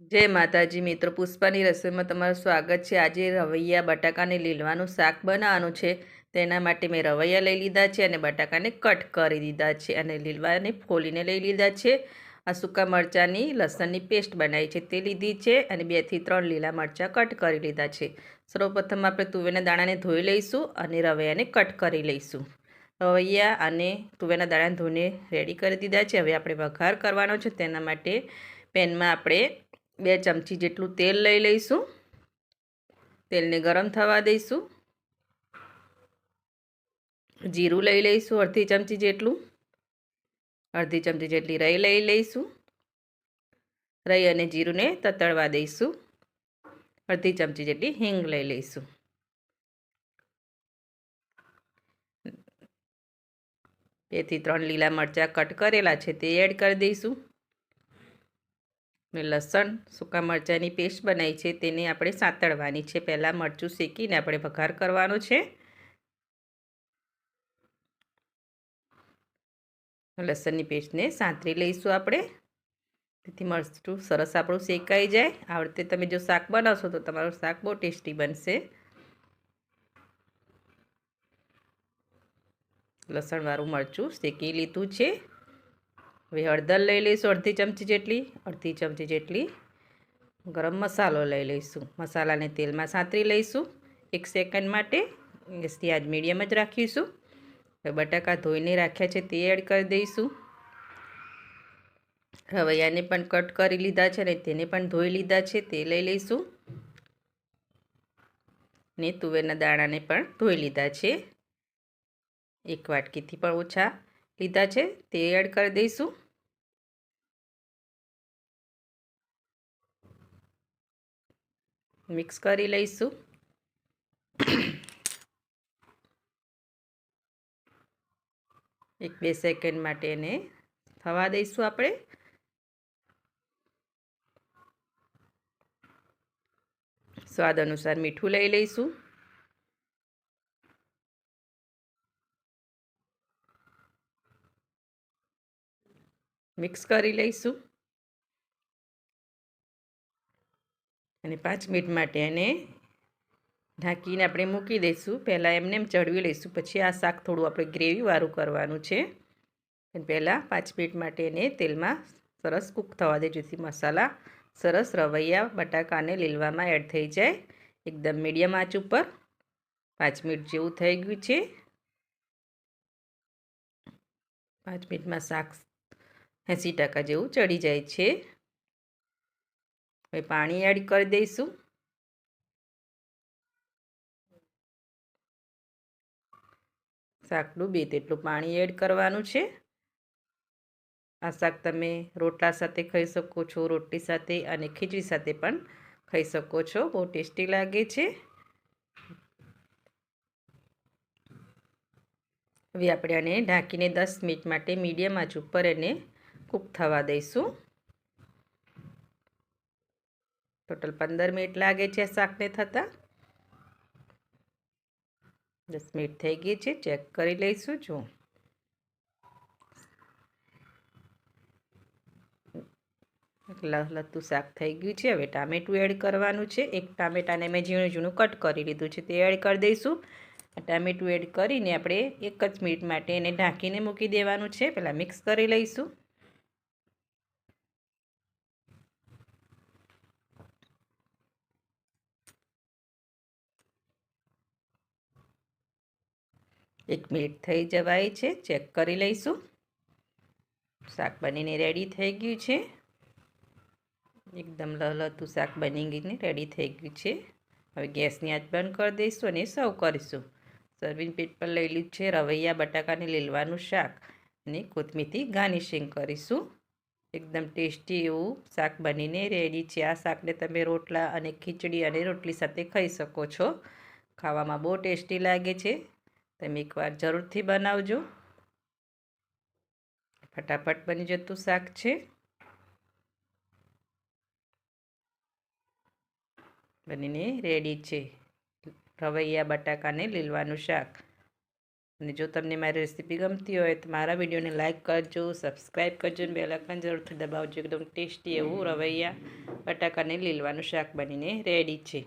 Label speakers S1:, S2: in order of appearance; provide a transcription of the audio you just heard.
S1: જય માતાજી મિત્રો, પુષ્પાની રસોઈમાં તમારું સ્વાગત છે. આજે રવૈયા બટાકાને લીલવાનું શાક બનાવવાનું છે. તેના માટે મેં રવૈયા લઈ લીધા છે અને બટાકાને કટ કરી દીધા છે અને લીલવાને ફોલીને લઈ લીધા છે. આ સૂકા મરચાંની લસણની પેસ્ટ બનાવી છે તે લીધી છે અને બેથી ત્રણ લીલા મરચાં કટ કરી લીધા છે. સર્વપ્રથમ આપણે તુવેરના દાણાને ધોઈ લઈશું અને રવૈયાને કટ કરી લઈશું. રવૈયા અને તુવેરના દાણાને ધોઈને રેડી કરી દીધા છે. હવે આપણે વઘાર કરવાનો છે. તેના માટે પેનમાં આપણે બે ચમચી જેટલું તેલ લઈ લઈશું. તેલને ગરમ થવા દઈશું. જીરું લઈ લઈશું અડધી ચમચી જેટલું. અડધી ચમચી જેટલી રહી લઈ લઈશું. રહી અને જીરુંને તતળવા દઈશું. અડધી ચમચી જેટલી હિંગ લઈ લઈશું. બેથી ત્રણ લીલા મરચાં કટ કરેલા છે તે એડ કરી દઈશું. ને લસણ, સૂકા મરચાંની પેસ્ટ બનાવી છે, તેને આપણે સાંતળવાની છે. પહેલાં મરચું શેકીને આપણે વઘાર કરવાનો છે. લસણની પેસ્ટને સાંતરી લઈશું આપણે. તેથી મરચું સરસ આપણું શેકાઈ જાય. આ રીતે તમે જો શાક બનાવશો તો તમારું શાક બહુ ટેસ્ટી બનશે. લસણવાળું મરચું શેકી લીધું છે. હવે હળદર લઈ લઈશું અડધી ચમચી જેટલી, અડધી ચમચી જેટલી ગરમ મસાલો લઈ લઈશું. મસાલાને તેલમાં સાંતરી લઈશું. એક સેકન્ડ માટે ગેસથી આજ મીડિયમ જ રાખીશું. હવે બટાકા ધોઈને રાખ્યા છે તે એડ કરી દઈશું. રવૈયાને પણ કટ કરી લીધા છે અને તેને પણ ધોઈ લીધા છે તે લઈ લઈશું. ને તુવેરના દાણાને પણ ધોઈ લીધા છે. એક વાટકીથી પણ ઓછા લીધા છે તે એડ કરી દઈશું. મિક્સ કરી લઈશું. એક બે સેકન્ડ માટે એને થવા દઈશું આપણે. સ્વાદ અનુસાર મીઠું લઈ લઈશું. મિક્સ કરી લઈશું. અને પાંચ મિનિટ માટે એને ઢાંકીને આપણે મૂકી દઈશું. પહેલાં એમને એમ ચડવી લઈશું. પછી આ શાક થોડું આપણે ગ્રેવીવાળું કરવાનું છે. પહેલાં પાંચ મિનિટ માટે એને તેલમાં સરસ કૂક થવા દે, જેથી મસાલા સરસ રવૈયા બટાકાને લીલવામાં એડ થઈ જાય. એકદમ મીડિયમ આંચ ઉપર પાંચ મિનિટ જેવું થઈ ગયું છે. પાંચ મિનિટમાં શાક એંસી ટકા જેવું ચડી જાય છે. હવે પાણી એડ કરી દઈશું. શાકનું બે તેટલું પાણી એડ કરવાનું છે. આ શાક તમે રોટલા સાથે ખાઈ શકો છો, રોટલી સાથે અને ખીચડી સાથે પણ ખાઈ શકો છો. બહુ ટેસ્ટી લાગે છે. હવે આપણે આને ઢાંકીને દસ મિનિટ માટે મીડિયમ આંચ ઉપર એને કૂક થવા દઈશું. ટોટલ પંદર મિનિટ લાગે છે શાકને થતાં. દસ મિનિટ થઈ ગઈ છે, ચેક કરી લઈશું જો લતું શાક થઈ ગયું છે, હવે ટામેટું એડ કરવાનું છે. એક ટામેટાને મેં ઝીણું ઝીણું કટ કરી લીધું છે, તે એડ કરી દઈશું. ટામેટું એડ કરીને આપણે એક જ મિનિટ માટે એને ઢાંકીને મૂકી દેવાનું છે, પહેલાં મિક્સ કરી લઈશું. એક મિનિટ થઈ જવાય છે, ચેક કરી લઈશું. શાક બનીને રેડી થઈ ગયું છે. એકદમ લહલતું શાક બની ગઈને રેડી થઈ ગયું છે. હવે ગેસની આંચ બંધ કરી દઈશું અને સર્વ કરીશું. સર્વિંગ પેટ પર લઈ લીધું છે, રવૈયા બટાકાને લીલવાનું શાક અને કોથમીરથી ગાર્નિશિંગ કરીશું. એકદમ ટેસ્ટી એવું શાક બનીને રેડી છે. આ શાકને તમે રોટલા અને ખીચડી અને રોટલી સાથે ખાઈ શકો છો. ખાવામાં બહુ ટેસ્ટી લાગે છે. તમે એકવાર જરૂરથી બનાવજો. ફટાફટ બની જતું શાક છે. બનીને રેડી છે. રવૈયા બટાકાને લીલવાનું શાક. અને જો તમને મારી રેસીપી ગમતી હોય તો મારા વિડીયોને લાઇક કરજો સબસ્ક્રાઈબ કરજો અને બેલાકન જરૂરથી દબાવજો. એકદમ ટેસ્ટી એવું રવૈયા બટાકાને લીલવાનું શાક બનીને રેડી છે.